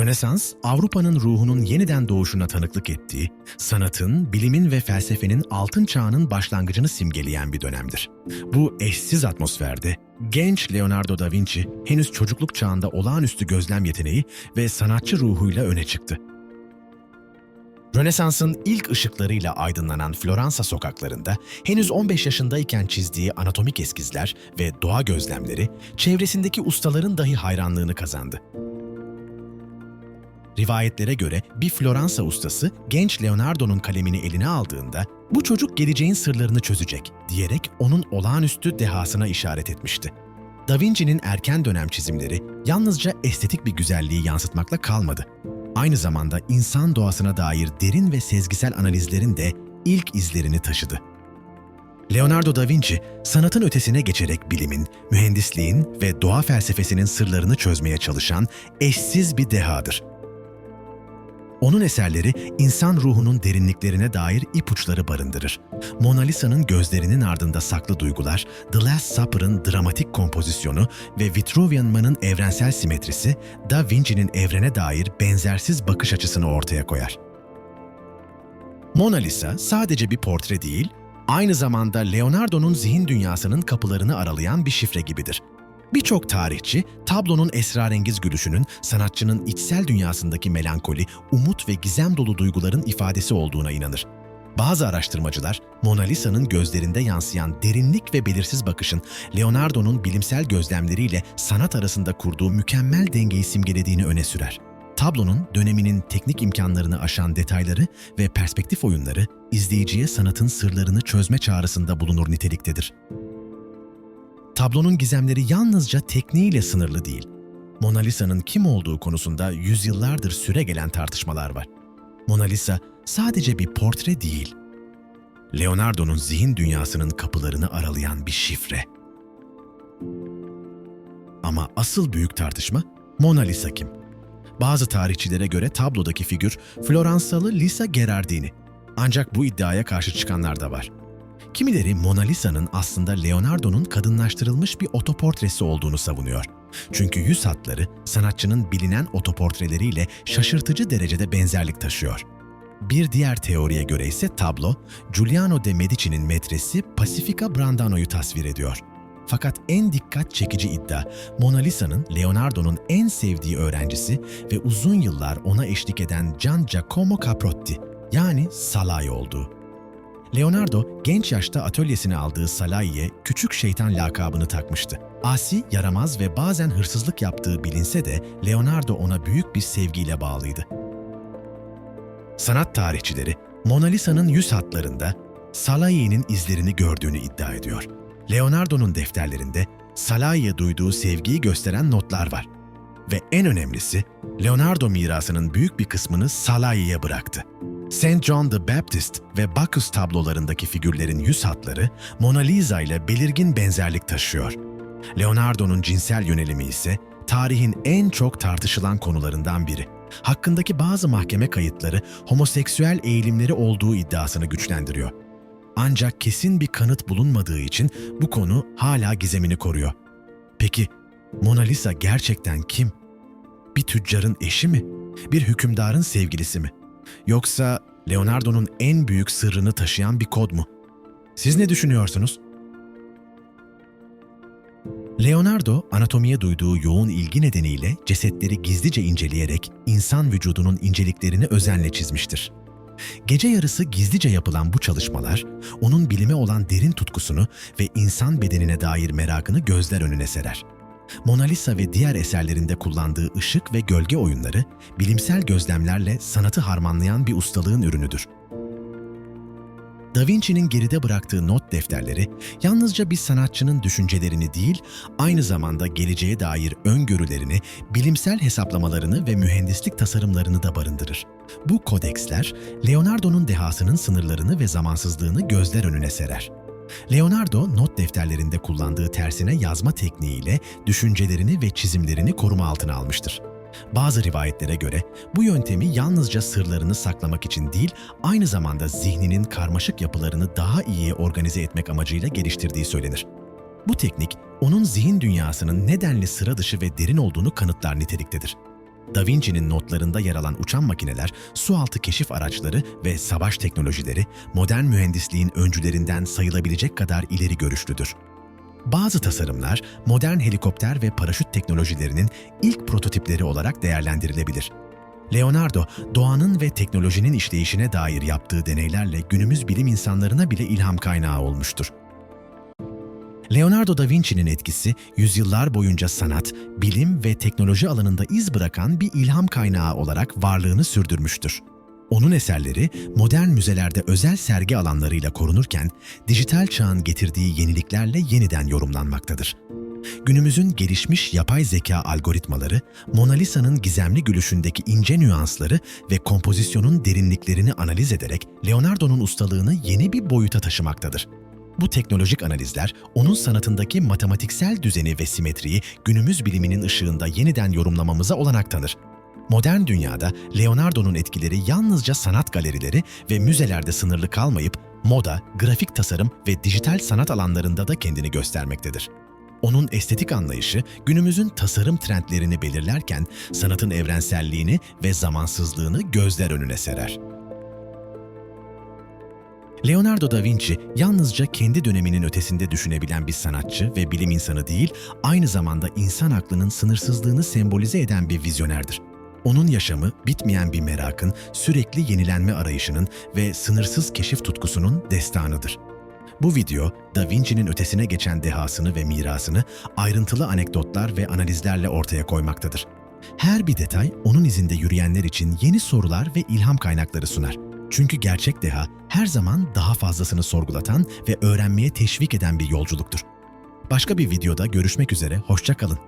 Rönesans, Avrupa'nın ruhunun yeniden doğuşuna tanıklık ettiği, sanatın, bilimin ve felsefenin altın çağının başlangıcını simgeleyen bir dönemdir. Bu eşsiz atmosferde genç Leonardo da Vinci henüz çocukluk çağında olağanüstü gözlem yeteneği ve sanatçı ruhuyla öne çıktı. Rönesans'ın ilk ışıklarıyla aydınlanan Floransa sokaklarında henüz 15 yaşındayken çizdiği anatomik eskizler ve doğa gözlemleri çevresindeki ustaların dahi hayranlığını kazandı. Rivayetlere göre bir Floransa ustası genç Leonardo'nun kalemini eline aldığında bu çocuk geleceğin sırlarını çözecek diyerek onun olağanüstü dehasına işaret etmişti. Da Vinci'nin erken dönem çizimleri yalnızca estetik bir güzelliği yansıtmakla kalmadı. Aynı zamanda insan doğasına dair derin ve sezgisel analizlerin de ilk izlerini taşıdı. Leonardo da Vinci, sanatın ötesine geçerek bilimin, mühendisliğin ve doğa felsefesinin sırlarını çözmeye çalışan eşsiz bir dehadır. Onun eserleri insan ruhunun derinliklerine dair ipuçları barındırır. Mona Lisa'nın gözlerinin ardında saklı duygular, The Last Supper'ın dramatik kompozisyonu ve Vitruvian Man'ın evrensel simetrisi, Da Vinci'nin evrene dair benzersiz bakış açısını ortaya koyar. Mona Lisa sadece bir portre değil, aynı zamanda Leonardo'nun zihin dünyasının kapılarını aralayan bir şifre gibidir. Birçok tarihçi, tablonun esrarengiz gülüşünün sanatçının içsel dünyasındaki melankoli, umut ve gizem dolu duyguların ifadesi olduğuna inanır. Bazı araştırmacılar, Mona Lisa'nın gözlerinde yansıyan derinlik ve belirsiz bakışın Leonardo'nun bilimsel gözlemleriyle sanat arasında kurduğu mükemmel dengeyi simgelediğini öne sürer. Tablonun döneminin teknik imkanlarını aşan detayları ve perspektif oyunları izleyiciye sanatın sırlarını çözme çağrısında bulunur niteliktedir. Tablonun gizemleri yalnızca tekniğiyle sınırlı değil. Mona Lisa'nın kim olduğu konusunda yüzyıllardır süre gelen tartışmalar var. Mona Lisa sadece bir portre değil. Leonardo'nun zihin dünyasının kapılarını aralayan bir şifre. Ama asıl büyük tartışma Mona Lisa kim? Bazı tarihçilere göre tablodaki figür Floransalı Lisa Gherardini. Ancak bu iddiaya karşı çıkanlar da var. Kimileri Mona Lisa'nın aslında Leonardo'nun kadınlaştırılmış bir otoportresi olduğunu savunuyor. Çünkü yüz hatları sanatçının bilinen otoportreleriyle şaşırtıcı derecede benzerlik taşıyor. Bir diğer teoriye göre ise tablo, Giuliano de Medici'nin metresi Pacifica Brandano'yu tasvir ediyor. Fakat en dikkat çekici iddia, Mona Lisa'nın Leonardo'nun en sevdiği öğrencisi ve uzun yıllar ona eşlik eden Gian Giacomo Caprotti, yani Salai olduğu. Leonardo genç yaşta atölyesine aldığı Salai'ye küçük şeytan lakabını takmıştı. Asi, yaramaz ve bazen hırsızlık yaptığı bilinse de Leonardo ona büyük bir sevgiyle bağlıydı. Sanat tarihçileri Mona Lisa'nın yüz hatlarında Salai'nin izlerini gördüğünü iddia ediyor. Leonardo'nun defterlerinde Salai'ye duyduğu sevgiyi gösteren notlar var. Ve en önemlisi Leonardo mirasının büyük bir kısmını Salai'ye bıraktı. St. John the Baptist ve Bacchus tablolarındaki figürlerin yüz hatları Mona Lisa ile belirgin benzerlik taşıyor. Leonardo'nun cinsel yönelimi ise tarihin en çok tartışılan konularından biri. Hakkındaki bazı mahkeme kayıtları homoseksüel eğilimleri olduğu iddiasını güçlendiriyor. Ancak kesin bir kanıt bulunmadığı için bu konu hala gizemini koruyor. Peki Mona Lisa gerçekten kim? Bir tüccarın eşi mi? Bir hükümdarın sevgilisi mi? Yoksa Leonardo'nun en büyük sırrını taşıyan bir kod mu? Siz ne düşünüyorsunuz? Leonardo, anatomiye duyduğu yoğun ilgi nedeniyle cesetleri gizlice inceleyerek insan vücudunun inceliklerini özenle çizmiştir. Gece yarısı gizlice yapılan bu çalışmalar, onun bilime olan derin tutkusunu ve insan bedenine dair merakını gözler önüne serer. Mona Lisa ve diğer eserlerinde kullandığı ışık ve gölge oyunları, bilimsel gözlemlerle sanatı harmanlayan bir ustalığın ürünüdür. Da Vinci'nin geride bıraktığı not defterleri yalnızca bir sanatçının düşüncelerini değil, aynı zamanda geleceğe dair öngörülerini, bilimsel hesaplamalarını ve mühendislik tasarımlarını da barındırır. Bu kodeksler, Leonardo'nun dehasının sınırlarını ve zamansızlığını gözler önüne serer. Leonardo not defterlerinde kullandığı tersine yazma tekniğiyle düşüncelerini ve çizimlerini koruma altına almıştır. Bazı rivayetlere göre bu yöntemi yalnızca sırlarını saklamak için değil, aynı zamanda zihninin karmaşık yapılarını daha iyi organize etmek amacıyla geliştirdiği söylenir. Bu teknik, onun zihin dünyasının nedenli sıra dışı ve derin olduğunu kanıtlar niteliktedir. Da Vinci'nin notlarında yer alan uçan makineler, sualtı keşif araçları ve savaş teknolojileri modern mühendisliğin öncülerinden sayılabilecek kadar ileri görüşlüdür. Bazı tasarımlar modern helikopter ve paraşüt teknolojilerinin ilk prototipleri olarak değerlendirilebilir. Leonardo, doğanın ve teknolojinin işleyişine dair yaptığı deneylerle günümüz bilim insanlarına bile ilham kaynağı olmuştur. Leonardo da Vinci'nin etkisi yüzyıllar boyunca sanat, bilim ve teknoloji alanında iz bırakan bir ilham kaynağı olarak varlığını sürdürmüştür. Onun eserleri modern müzelerde özel sergi alanlarıyla korunurken dijital çağın getirdiği yeniliklerle yeniden yorumlanmaktadır. Günümüzün gelişmiş yapay zeka algoritmaları, Mona Lisa'nın gizemli gülüşündeki ince nüansları ve kompozisyonun derinliklerini analiz ederek Leonardo'nun ustalığını yeni bir boyuta taşımaktadır. Bu teknolojik analizler onun sanatındaki matematiksel düzeni ve simetriyi günümüz biliminin ışığında yeniden yorumlamamıza olanak tanır. Modern dünyada Leonardo'nun etkileri yalnızca sanat galerileri ve müzelerde sınırlı kalmayıp moda, grafik tasarım ve dijital sanat alanlarında da kendini göstermektedir. Onun estetik anlayışı günümüzün tasarım trendlerini belirlerken sanatın evrenselliğini ve zamansızlığını gözler önüne serer. Leonardo da Vinci yalnızca kendi döneminin ötesinde düşünebilen bir sanatçı ve bilim insanı değil, aynı zamanda insan aklının sınırsızlığını sembolize eden bir vizyonerdir. Onun yaşamı bitmeyen bir merakın, sürekli yenilenme arayışının ve sınırsız keşif tutkusunun destanıdır. Bu video, Da Vinci'nin ötesine geçen dehasını ve mirasını ayrıntılı anekdotlar ve analizlerle ortaya koymaktadır. Her bir detay onun izinde yürüyenler için yeni sorular ve ilham kaynakları sunar. Çünkü gerçek deha her zaman daha fazlasını sorgulatan ve öğrenmeye teşvik eden bir yolculuktur. Başka bir videoda görüşmek üzere, hoşça kalın.